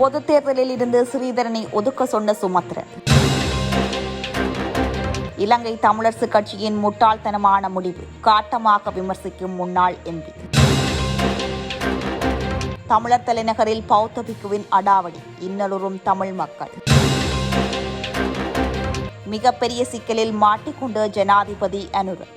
பொதுத் தேர்தலில் இருந்து ஸ்ரீதரனை ஒதுக்க சொன்ன சுமத்ரன். இலங்கை தமிழரசு கட்சியின் முட்டாள்தனமான முடிவு காட்டமாக விமர்சிக்கும் முன்னாள் எம்பி தமிழர் தலைநகரில் பௌத்த பிக்குவின் அடாவடி இன்னலுறும் தமிழ் மக்கள். மிகப்பெரிய சிக்கலில் மாட்டிக்கொண்ட ஜனாதிபதி அனுரன்.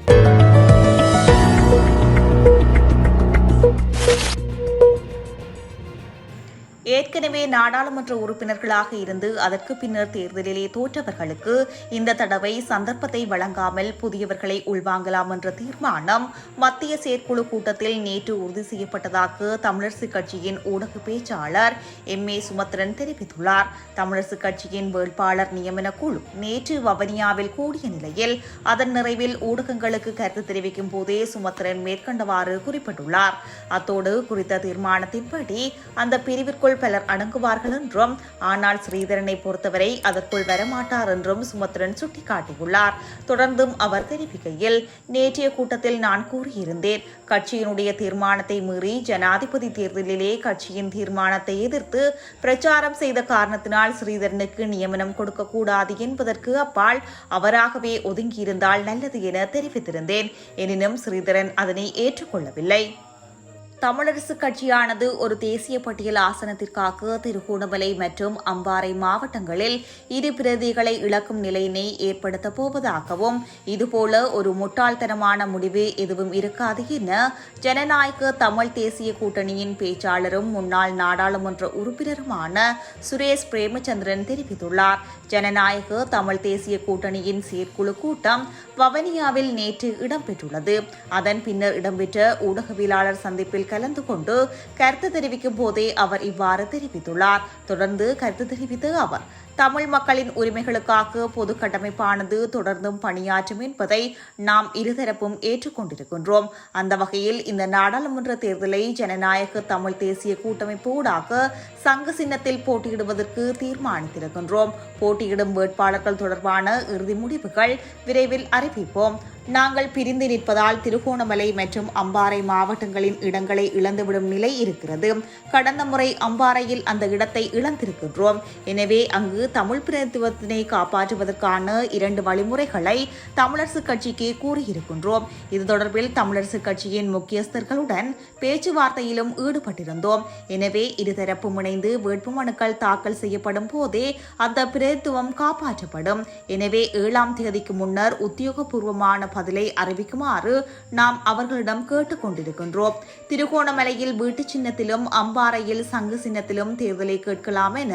ஏற்கனவே நாடாளுமன்ற உறுப்பினர்களாக இருந்து அதற்கு பின்னர் தேர்தலிலே தோற்றவர்களுக்கு இந்த தடவை சந்தர்ப்பத்தை வழங்காமல் புதியவர்களை உள்வாங்கலாம் என்ற தீர்மானம் மத்திய செயற்குழு கூட்டத்தில் நேற்று உறுதி செய்யப்பட்டதாக தமிழரசு கட்சியின் ஊடக பேச்சாளர் எம் ஏ சுமத்ரன் தெரிவித்துள்ளார். தமிழரசு கட்சியின் வேட்பாளர் நியமன குழு நேற்று வவனியாவில் கூடிய நிலையில் அதன் நிறைவில் ஊடகங்களுக்கு கருத்து தெரிவிக்கும் போதே சுமத்ரன் மேற்கண்டவாறு குறிப்பிட்டுள்ளார். அத்தோடு குறித்த தீர்மானத்தின்படி அந்த பிரிவிற்குள் அதற்குள் பலர் அடங்குவார்கள் என்றும் ஆனால் ஸ்ரீதரனை பொறுத்தவரை அதற்குள் வரமாட்டார் என்றும் சுமத்ரன் சுட்டிக்காட்டியுள்ளார். தொடர்ந்தும் அவர் தெரிவிக்கையில் நேற்றைய கூட்டத்தில் நான் கூறியிருந்தேன் கட்சியினுடைய தீர்மானத்தை மீறி ஜனாதிபதி தேர்தலிலே கட்சியின் தீர்மானத்தை எதிர்த்து பிரச்சாரம் செய்த காரணத்தினால் ஸ்ரீதரனுக்கு நியமனம் கொடுக்கக்கூடாது என்பதற்கு அப்பால் அவராகவே ஒதுங்கியிருந்தால் நல்லது என தெரிவித்திருந்தேன். எனினும் ஸ்ரீதரன் அதனை ஏற்றுக்கொள்ளவில்லை. தமிழரசு கட்சியானது ஒரு தேசிய பட்டியல் ஆசனத்திற்காக திருகோணமலை மற்றும் அம்பாறை மாவட்டங்களில் இரு பிரதிகளை இழக்கும் நிலையினை ஏற்படுத்தப் போவதாகவும் இதுபோல ஒரு முட்டாள்தனமான முடிவு எதுவும் இருக்காது என ஜனநாயக தமிழ் தேசிய கூட்டணியின் பேச்சாளரும் முன்னாள் நாடாளுமன்ற உறுப்பினருமான சுரேஷ் பிரேமச்சந்திரன் தெரிவித்துள்ளார். ஜனநாயக தமிழ் தேசிய கூட்டணியின் செயற்குழு கூட்டம் வவனியாவில் நேற்று இடம்பெற்றுள்ளது. அதன் பின்னர் இடம்பெற்ற ஊடகவியலாளர் சந்திப்பில் கலந்து கொண்டு கருத்து தெரிவிக்கும் போதே அவர் இவ்வாறு தெரிவித்துள்ளார். தொடர்ந்து கருத்து தெரிவித்த அவர் தமிழ் மக்களின் உரிமைகளுக்காக பொது கட்டமைப்பானது தொடர்ந்தும் பணியாற்றும் என்பதை நாம் இருதரப்பும் ஏற்றுக்கொண்டிருக்கின்றோம் அந்த வகையில் இந்த நாடாளுமன்ற தேர்தலை ஜனநாயக தமிழ் தேசிய கூட்டமைப்பு ஊடாக சங்க சின்னத்தில் போட்டியிடுவதற்கு தீர்மானித்திருக்கின்றோம். போட்டியிடும் வேட்பாளர்கள் தொடர்பான இறுதி முடிவுகள் விரைவில் அறிவிப்போம். நாங்கள் பிரிந்து நிற்பதால் திருகோணமலை மற்றும் அம்பாறை மாவட்டங்களின் இடங்களை இழந்துவிடும் நிலை இருக்கிறது. கடந்த முறை அம்பாறையில் அந்த இடத்தை இழந்திருக்கின்றோம். எனவே அங்கு தமிழ் பிரதித்துவத்தினை காப்பாற்றுவதற்கான இரண்டு வழிமுறைகளை தமிழரசு கட்சிக்கு கூறியிருக்கின்றோம். இது தொடர்பில் தமிழரசு கட்சியின் முக்கியஸ்தர்களுடன் பேச்சுவார்த்தையிலும் ஈடுபட்டிருந்தோம். எனவே இருதரப்பும் இணைந்து வேட்புமனுக்கள் தாக்கல் செய்யப்படும் போதே அந்த பிரதித்துவம் காப்பாற்றப்படும். எனவே ஏழாம் தேதிக்கு முன்னர் உத்தியோகபூர்வமான பதிலை அறிவிக்குமாறு நாம் அவர்களிடம் கேட்டுக்கொண்டிருக்கின்றோம். திருகோணமலையில் வீட்டு சின்னத்திலும் அம்பாறையில் சங்கு சின்னத்திலும் தேர்தலை கேட்கலாம் என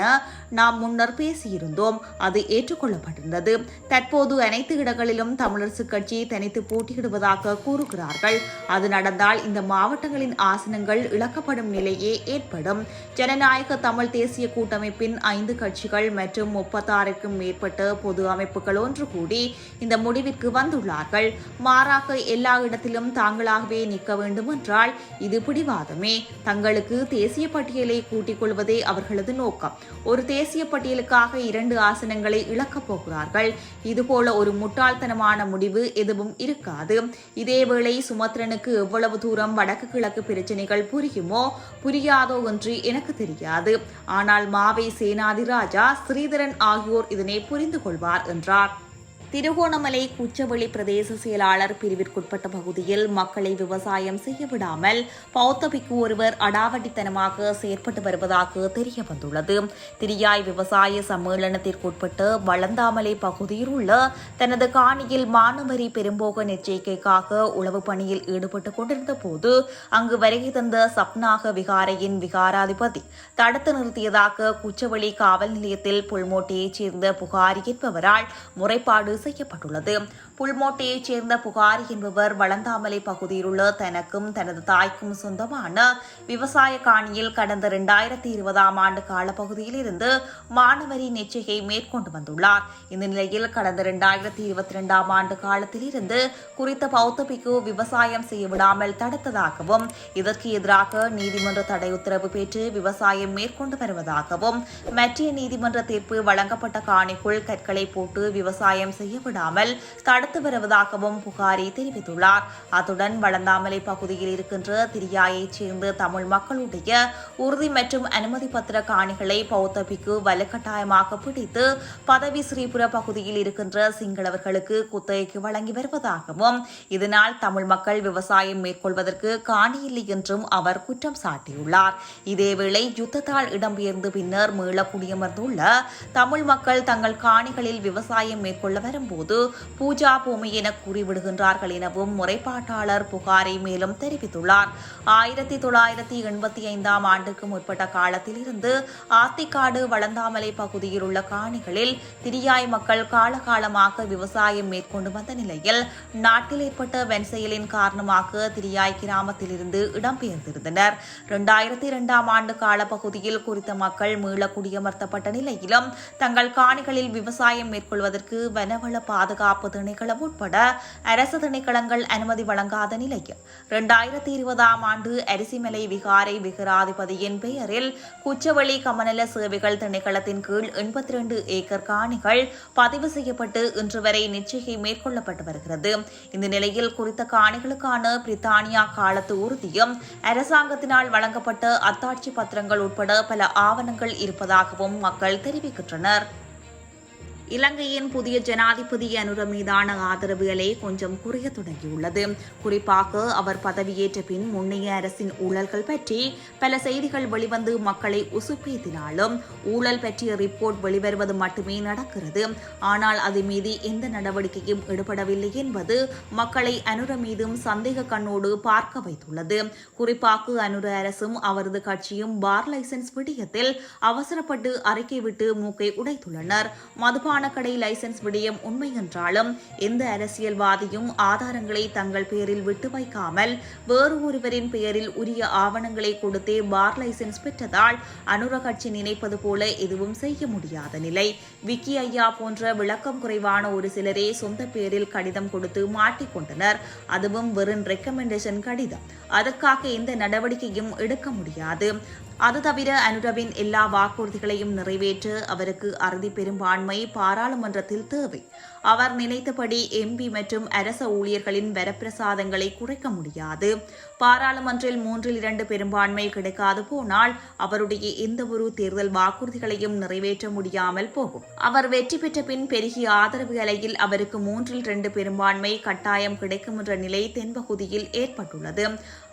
நாம் முன்னர் பேசியிருந்தோம். அது ஏற்றுக்கொள்ளப்பட்டிருந்தது. தற்போது அனைத்து இடங்களிலும் தமிழரசு கட்சி தனித்து போட்டியிடுவதாக கூறுகிறார்கள். அது நடந்தால் இந்த மாவட்டங்களின் ஆசனங்கள் இழக்கப்படும் நிலையே ஏற்படும். ஜனநாயக தமிழ் தேசிய கூட்டமைப்பின் ஐந்து கட்சிகள் மற்றும் முப்பத்தாறுக்கும் மேற்பட்ட பொது அமைப்புகள் ஒன்று கூடி இந்த முடிவிற்கு வந்துள்ளார்கள். மாறாக எல்லா இடத்திலும் தாங்களாகவே நிற்க வேண்டும் என்றால் இது பிடிவாதமே. தங்களுக்கு தேசிய பட்டியலை கூட்டிக் கொள்வதே அவர்களது நோக்கம். ஒரு தேசிய பட்டியலுக்காக இரண்டு ஆசனங்களை இழக்கப் போகிறார்கள். இதுபோல ஒரு முட்டாள்தனமான முடிவு எதுவும் இருக்காது. இதேவேளை சுமத்ரனுக்கு எவ்வளவு தூரம் வடக்கு கிழக்கு பிரச்சனைகள் புரியுமோ புரியாதோ என்று எனக்கு தெரியாது. ஆனால் மாவை சேனாதிராஜா ஸ்ரீதரன் ஆகியோர் இதனை புரிந்து கொள்வார் என்றார். திருகோணமலை குச்சவெளி பிரதேச செயலாளர் பிரிவிற்குட்பட்ட பகுதியில் மக்களை விவசாயம் செய்ய விடாமல் ஒருவர் அடாவடித்தனமாக செயற்பட்டு வருவதாக தெரிய வந்துள்ளது திரியாய் விவசாய சம்மேளனத்திற்குட்பட்டு வளந்தாமலை பகுதியில் உள்ள தனது காணியில் மானவரி பெரும்போக எச்சரிக்கைக்காக உளவு பணியில் ஈடுபட்டு கொண்டிருந்த போது அங்கு வருகை தந்த சப்னாக விகாரையின் விகாராதிபதி தடுத்து நிறுத்தியதாக குச்சவெளி காவல் நிலையத்தில் புல்மோட்டையைச் சேர்ந்த புகாரி என்பவரால் முறைப்பாடு செய்யப்பட்டுள்ளது. புல்மோட்டையைச் சேர்ந்த புகாரி என்பவர் வளந்தாமலை பகுதியில் உள்ள தனக்கும் தனது தாய்க்கும் சொந்தமான விவசாய காணியில் கடந்த இரண்டாயிரத்தி இருபதாம் ஆண்டு காலப்பகுதியில் இருந்து மாணவரி நிச்சயை மேற்கொண்டு வந்துள்ளார். இந்த நிலையில் கடந்த இரண்டாயிரத்தி இருபத்தி இரண்டாம் ஆண்டு காலத்தில் இருந்து குறித்த பௌத்த பிக்கு விவசாயம் செய்ய விடாமல் தடுத்ததாகவும் இதற்கு எதிராக நீதிமன்ற தடை உத்தரவு பெற்று விவசாயம் மேற்கொண்டு வருவதாகவும் மற்றிய நீதிமன்ற தீர்ப்பு வழங்கப்பட்ட காணிக்குள் கற்களை போட்டு விவசாயம் செய்ய செய்ய தடுத்து வருவதாகவும் புகாரி தெரிவித்துள்ளார். அத்துடன் வளந்தாமலை பகுதியில் இருக்கின்ற திரியாயைச் சேர்ந்த தமிழ் மக்களுடைய உறுதி மற்றும் அனுமதி பத்திர காணிகளை பௌத்தபிக்கு வலுக்கட்டாயமாக பிடித்து பதவி ஸ்ரீபுர பகுதியில் இருக்கின்ற சிங்களவர்களுக்கு குத்தகைக்கு வழங்கி வருவதாகவும் இதனால் தமிழ் மக்கள் விவசாயம் மேற்கொள்வதற்கு காணியில்லை என்றும் அவர் குற்றம் சாட்டியுள்ளார். இதேவேளை யுத்தத்தால் இடம்பெயர்ந்து பின்னர் மீள குடியமர்ந்துள்ள தமிழ் மக்கள் தங்கள் காணிகளில் விவசாயம் மேற்கொள்ள வர வரும்போது பூஜா பூமி என கூறிவிடுகின்றார்கள் எனவும் முறைப்பாட்டாளர் புகாரை மேலும் தெரிவித்துள்ளார். ஆயிரத்தி தொள்ளாயிரத்தி எண்பத்தி ஐந்தாம் ஆண்டுக்கு முற்பட்ட காலத்தில் இருந்து ஆத்திக்காடு வளந்தாமலை பகுதியில் உள்ள காணிகளில் திரியாய் மக்கள் காலகாலமாக விவசாயம் மேற்கொண்டு வந்த நிலையில் நாட்டில் ஏற்பட்ட வெண்செயலின் காரணமாக திரியாய் கிராமத்திலிருந்து இடம்பெயர்ந்திருந்தனர். இரண்டாயிரத்தி இரண்டாம் ஆண்டு காலப்பகுதியில் குறித்த மக்கள் மீள குடியமர்த்தப்பட்ட நிலையிலும் தங்கள் காணிகளில் விவசாயம் மேற்கொள்வதற்கு வனவள பாதுகாப்பு திணைக்களம் உட்பட அரசு திணைக்களங்கள் அனுமதி வழங்காத நிலையில் இரண்டாயிரத்தி இருபதாம் ஆண்டு அரிசிமலை விகாரை விகாராதிபதியின் பெயரில் குச்சவெளி கமநல சேவைகள் திணைக்களத்தின் கீழ் எண்பத்தி இரண்டு ஏக்கர் காணிகள் பதிவு செய்யப்பட்டு இன்று வரை நிச்சயை மேற்கொள்ளப்பட்டு வருகிறது. இந்த நிலையில் குறித்த காணிகளுக்கான பிரித்தானியா காலத்து உறுதியும் அரசாங்கத்தினால் வழங்கப்பட்ட அத்தாட்சி பத்திரங்கள் உட்பட பல ஆவணங்கள் இருப்பதாகவும் மக்கள் தெரிவிக்கின்றனர். இலங்கையின் புதிய ஜனாதிபதி அனுர மீதான ஆதரவு அலை கொஞ்சம் குறைய தொடங்கியுள்ளது. குறிப்பாக அவர் பதவியேற்ற பின் முன்னைய அரசின் ஊழல்கள் பற்றி பல செய்திகள் வெளிவந்து மக்களை உசுப்பேத்தினாலும் ஊழல் பற்றிய ரிப்போர்ட் வெளிவருவது மட்டுமே நடக்கிறது. ஆனால் அது மீது எந்த நடவடிக்கையும் ஈடுபடவில்லை என்பது மக்களை அனுர மீதும் சந்தேக கண்ணோடு பார்க்க வைத்துள்ளது. குறிப்பாக அனுர அரசும் அவரது கட்சியும் பார் லைசன்ஸ் விடயத்தில் அவசரப்பட்டு அறிக்கை விட்டு மூக்கை உடைத்துள்ளனர். மதுபான பானக்கடை லைசன்ஸ் விடயம் உண்மை என்றாலும் எந்த அரசியல்வாதியும் ஆதாரங்களை தங்கள் பெயரில் விட்டு வைக்காமல் வேறு ஒருவரின் பெயரில் உரிய ஆவணங்களை கொடுத்தே பார் லைசன்ஸ் பெற்றதால் அனுர கட்சி நினைப்பது போல எதுவும் செய்ய முடியாத நிலை. விக்கி ஐயா போன்ற விளக்கம் குறைவான ஒரு சிலரே சொந்த பெயரில் கடிதம் கொடுத்து மாட்டிக்கொண்டனர் அதுவும் வெறும் ரெக்கமெண்டேஷன் கடிதம். அதற்காக எந்த நடவடிக்கையும் எடுக்க முடியாது. அது தவிர அனுரவின் எல்லா வாக்குறுதிகளையும் நிறைவேற்ற அவருக்கு அறுதி பெரும்பான்மை பாராளுமன்றத்தில் தேவை. அவர் நினைத்தபடி எம்பி மற்றும் அரச ஊழியர்களின் வரப்பிரசாதங்களை குறைக்க முடியாது. பாராளுமன்றில் மூன்றில் இரண்டு பெரும்பான்மை கிடைக்காது போனால் அவருடைய எந்தவொரு தேர்தல் வாக்குறுதிகளையும் நிறைவேற்ற முடியாமல் போகும். அவர் வெற்றி பெற்ற பின் பெருகிய ஆதரவு அலையில் அவருக்கு மூன்றில் இரண்டு பெரும்பான்மை கட்டாயம் கிடைக்கும் என்ற நிலை தென்பகுதியில் ஏற்பட்டுள்ளது.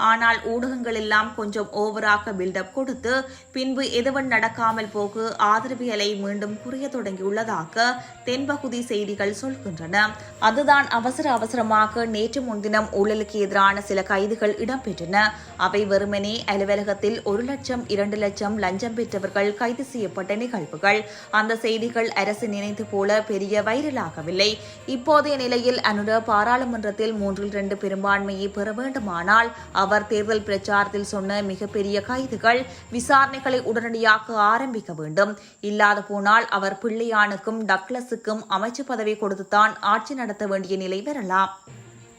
ஆனால் ஊடகங்கள் எல்லாம் கொஞ்சம் ஓவராக பில்டப் கொடுத்து பின்பு எதுவும் நடக்காமல் போக ஆதரவு அலை மீண்டும் குறைய தொடங்கியுள்ளதாக தென்பகுதி செய்திகள் சொல்கின்றன. அதுதான் அவசர அவசரமாக நேற்று முன்தினம் ஊழலுக்கு எதிரான சில கைதுகள் இடம்பெற்றன. அவை வெறுமனே அலுவலகத்தில் ஒரு லட்சம் இரண்டு லட்சம் லஞ்சம் பெற்றவர்கள் கைது செய்யப்பட்ட நிகழ்வுகள். அந்த செய்திகள் அரசு நினைத்து போல பெரிய வைரலாகவில்லை. இப்போதைய நிலையில் அனுர பாராளுமன்றத்தில் மூன்றில் இரண்டு பெரும்பான்மையை பெற வேண்டுமானால் அவர் தேர்தல் பிரச்சாரத்தில் சொன்ன மிகப்பெரிய கைதுகள் விசாரணைகளை உடனடியாக ஆரம்பிக்க வேண்டும். இல்லாத போனால் அவர் பிள்ளையானுக்கும் டக்ளஸுக்கும் அமைச்சு பதவி கொடுத்துத்தான் ஆட்சி நடத்த வேண்டிய நிலை வரலாம்.